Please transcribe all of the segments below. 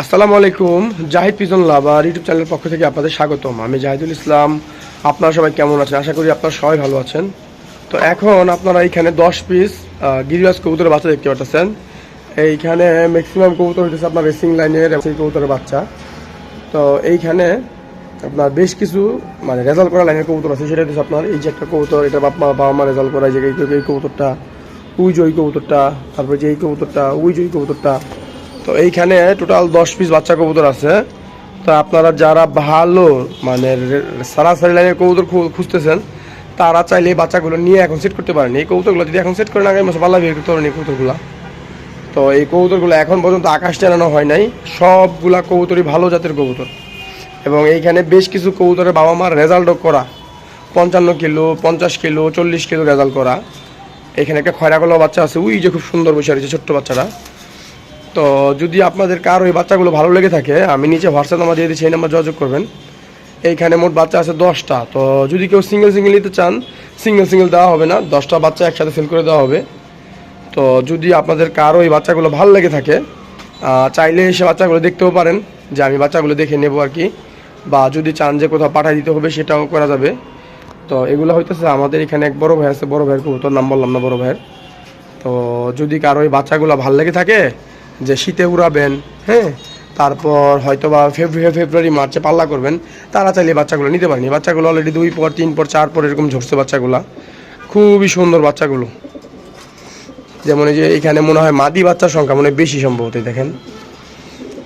আসসালামু আলাইকুম, জাহিদ পিজন লাভার ইউটিউব চ্যানেলের পক্ষ থেকে আপনাদের স্বাগতম। আমি জাহিদুল ইসলাম, আপনারা সবাই কেমন আছেন? আশা করি আপনারা সবাই ভালো আছেন। তো এখন আপনারা এইখানে দশ পিস গিরিবাজ কবুতরের বাচ্চা দেখতে পাচ্ছেন এইখানে ম্যাক্সিমাম কবুতর হইতেছে আপনার রেসিং লাইনের সেই কবুতরের বাচ্চা। তো এইখানে আপনার বেশ কিছু মানে রেজাল্ট করা লাইনের কবুতর আছে। সেটা হচ্ছে আপনার এই যে একটা কবুতর, এটা বাপ, মা বাবা মা রেজাল্ট করা এই যে এই- কবুতরটা উই যে ওই কবুতরটা, তারপরে যে এই কবুতরটা উই যে ওই কবুতরটা। তো এইখানে টোটাল দশ পিস বাচ্চা কবুতর আছে। তো আপনারা যারা ভালো মানে সারাসারি লাইনের কবুতর খুঁজতেছেন, তারা চাইলে এই বাচ্চাগুলো নিয়ে এখন সেট করতে পারেন। এই কবুতরগুলো যদি এখন সেট করেন আগামী মাসে ভালো বিক্রি করতে পারেন এই কবুতরগুলো। তো এই কবুতরগুলো এখন পর্যন্ত আকাশ টানানো হয় নাই। সবগুলা কবুতরই ভালো জাতের কবুতর। এবং এইখানে বেশ কিছু কবুতরের বাবা মার রেজাল্টও করা। পঞ্চান্ন কিলো, পঞ্চাশ কিলো, চল্লিশ কিলো রেজাল্ট করা। এখানে একটা খয়রা গলা বাচ্চা আছে। উই যে খুব সুন্দর বসে রয়েছে ছোট্ট বাচ্চাটা। তো যদি আপনাদের কার ওই বাচ্চাগুলো ভালো লেগে থাকে, আমি নিচে হোয়াটসঅ্যাপ নাম্বার দিয়ে দিচ্ছি, এই নাম্বার যোগাযোগ করবেন। এইখানে মোট বাচ্চা আছে দশটা। তো যদি কেউ সিঙ্গেল সিঙ্গেল নিতে চান সিঙ্গেল সিঙ্গেল দেওয়া হবে না, দশটা বাচ্চা একসাথে সেল করে দেওয়া হবে। তো যদি আপনাদের কারও এই বাচ্চাগুলো ভালো লেগে থাকে চাইলে এসে বাচ্চাগুলো দেখতেও পারেন, যে আমি বাচ্চাগুলো দেখে নেব আর কি। বা যদি চান যে কোথাও পাঠিয়ে দিতে হবে, সেটাও করা যাবে। তো এগুলো হইতেছে আমাদের এখানে এক বড় ভাই আছে, বড় ভাইয়ের কবুতর, নাম বললাম না বড় ভাইয়ের। তো যদি কারও এই বাচ্চাগুলো ভালো লেগে থাকে যে শীতে উড়াবেন হ্যাঁ? তারপর হয়তো বা ফেব্রুয়ারি ফেব্রুয়ারি, মার্চে পাল্লা করবেন, তারা চাইলে বাচ্চাগুলো নিতে পারেনি। বাচ্চাগুলো অলরেডি দুই পর, তিন পর, চার পর এরকম ঝরছে বাচ্চাগুলো। খুবই সুন্দর বাচ্চাগুলো। যেমন এই যে এখানে মনে হয় মাদি বাচ্চার সংখ্যা মনে বেশি সম্ভবত দেখেন।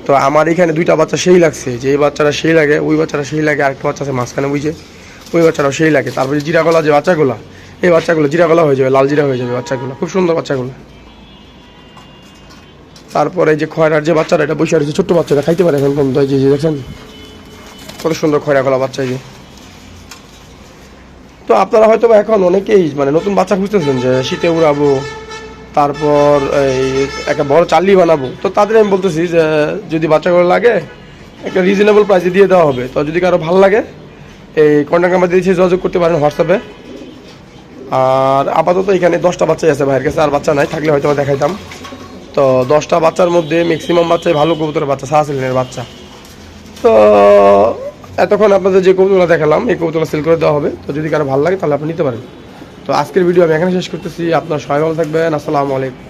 তো আমার এখানে দুইটা বাচ্চা সেই লাগছে, যে এই বাচ্চাটা সেই লাগে, ওই বাচ্চাটা সেই লাগে, আরেকটা বাচ্চা আছে মাঝখানে বুঝে ওই বাচ্চাটাও সেই লাগে। তারপরে জিরা গলা যে বাচ্চাগুলো, এই বাচ্চাগুলো জিরা গলা হয়ে যাবে, লাল জিরা হয়ে যাবে বাচ্চাগুলো, খুব সুন্দর বাচ্চাগুলো। তারপরে যে খয়রার যে বাচ্চারা, এটা বসে রয়েছে ছোট্ট বাচ্চাটা খাইতে পারে এখন এই যে দেখছেন কত সুন্দর খয়রা গলা বাচ্চা যে। তো আপনারা হয়তো এখন অনেকেই মানে নতুন বাচ্চা খুঁজতেছেন যে শীতে উড়াবো, তারপর এই একটা বড় চাল্লি বানাবো। তো তাদের আমি বলতেছি যে, যদি বাচ্চাগুলো লাগে, একটা রিজনেবল প্রাইসে দিয়ে দেওয়া হবে। তো যদি কারও ভালো লাগে, এই কন্ট্যাক্ট নাম্বার দিয়েছি যোগাযোগ করতে পারেন হোয়াটসঅ্যাপে আর আপাতত এখানে দশটা বাচ্চাই আছে ভাইয়ের কাছে, আর বাচ্চা নাই, থাকলে হয়তো দেখাইতাম। তো দশটা বাচ্চার মধ্যে ম্যাক্সিমাম বাচ্চাই ভালো কবুতরের বাচ্চা সাহাশিলেনের বাচ্চা। তো এতক্ষণ আপনাদের যে কবুতরগুলো দেখালাম, এই কবুতরগুলো সেল করে দেওয়া হবে। তো যদি কারও ভালো লাগে, তাহলে আপনি নিতে পারেন। তো আজকের ভিডিও আমি এখানে শেষ করতেছি। আপনার সবাই ভালো থাকবেন। আসসালামু আলাইকুম।